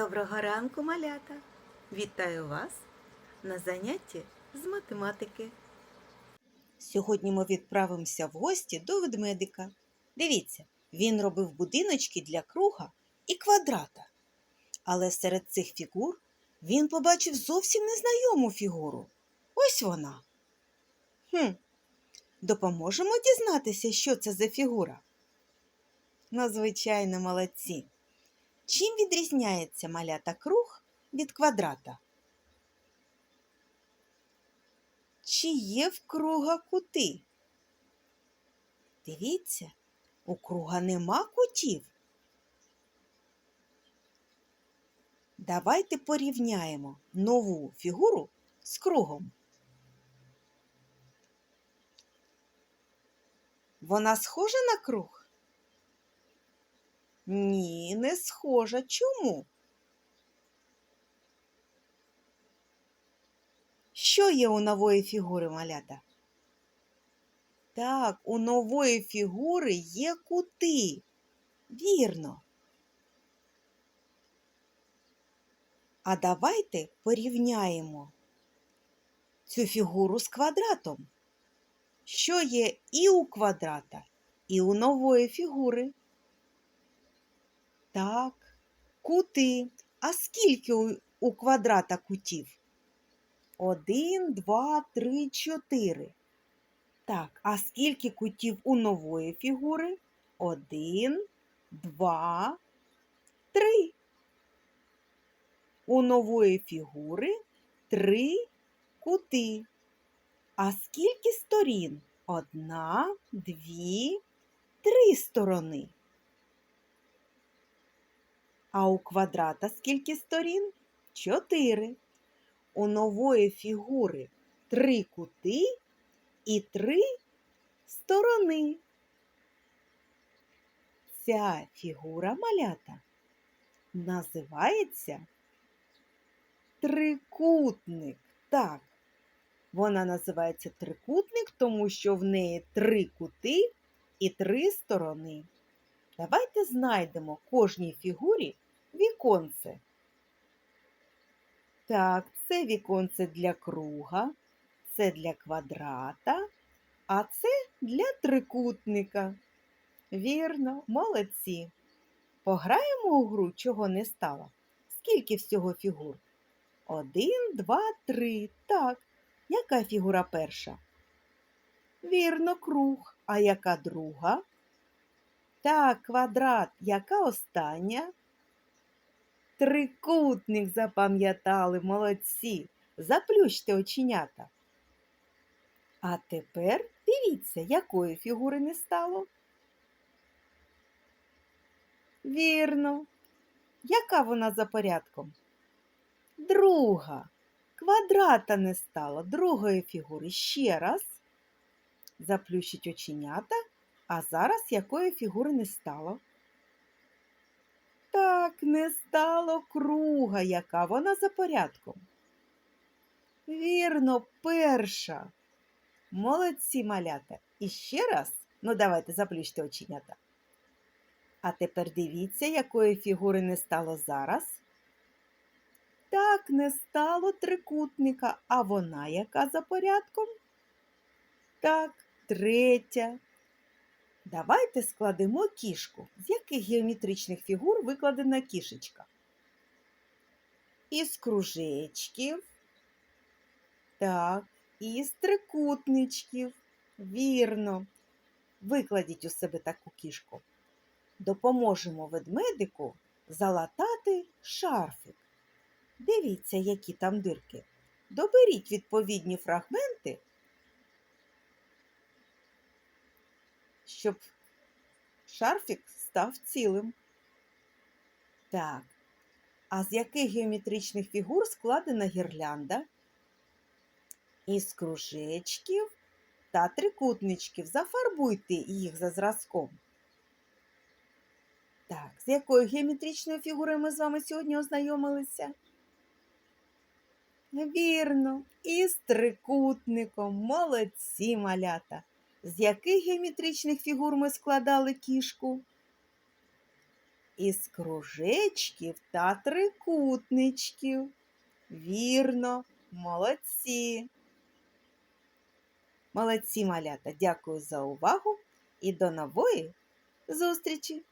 Доброго ранку, малята! Вітаю вас на занятті з математики. Сьогодні ми відправимося в гості до ведмедика. Дивіться, він робив будиночки для круга і квадрата. Але серед цих фігур він побачив зовсім незнайому фігуру. Ось вона. Хм, допоможемо дізнатися, що це за фігура? Ну, звичайно, молодці. Чим відрізняється малята круг від квадрата? Чи є в круга кути? Дивіться, у круга нема кутів. Давайте порівняємо нову фігуру з кругом. Вона схожа на круг? Ні, не схожа. Чому? Що є у нової фігури малята? Так, у нової фігури є кути. Вірно. А давайте порівняємо цю фігуру з квадратом. Що є і у квадрата, і у нової фігури? Так, кути. А скільки у, у квадрата кутів? Один, два, три, чотири. Так, а скільки кутів у нової фігури? Один, два, три. У нової фігури три кути. А скільки сторін? Одна, дві, три сторони. А у квадрата скільки сторін? Чотири. У нової фігури три кути і три сторони. Ця фігура малята називається трикутник. Так, вона називається трикутник, тому що в неї три кути і три сторони. Давайте знайдемо кожній фігурі віконце. Так, це віконце для круга, це для квадрата, а це для трикутника. Вірно, молодці. Пограємо у гру, чого не стало. Скільки всього фігур? Один, два, три. Так. Яка фігура перша? Вірно, круг. А яка друга? Так, квадрат. Яка остання? Трикутник запам'ятали, молодці. Заплющте оченята. А тепер дивіться, якої фігури не стало. Вірно. Яка вона за порядком? Друга. Квадрата не стало. Другої фігури ще раз. Заплющить оченята. А зараз якої фігури не стало? Так, не стало круга, яка вона за порядком. Вірно, перша. Молодці малята. І ще раз, ну давайте заплющте оченята. А тепер дивіться, якої фігури не стало зараз. Так, не стало трикутника, а вона яка за порядком? Так, третя. Давайте складемо кішку. З яких геометричних фігур викладена кішечка? Із кружечків. Так, із трикутничків. Вірно. Викладіть у себе таку кішку. Допоможемо ведмедику залатати шарфик. Дивіться, які там дирки. Доберіть відповідні фрагменти щоб шарфік став цілим. Так, а з яких геометричних фігур складена гірлянда? Із кружечків та трикутничків. Зафарбуйте їх за зразком. Так, з якою геометричною фігурою ми з вами сьогодні ознайомилися? Вірно, із трикутником. Молодці малята. З яких геометричних фігур ми складали кішку? із кружечків та трикутничків. Вірно, молодці. Молодці малята, дякую за увагу і до нової зустрічі!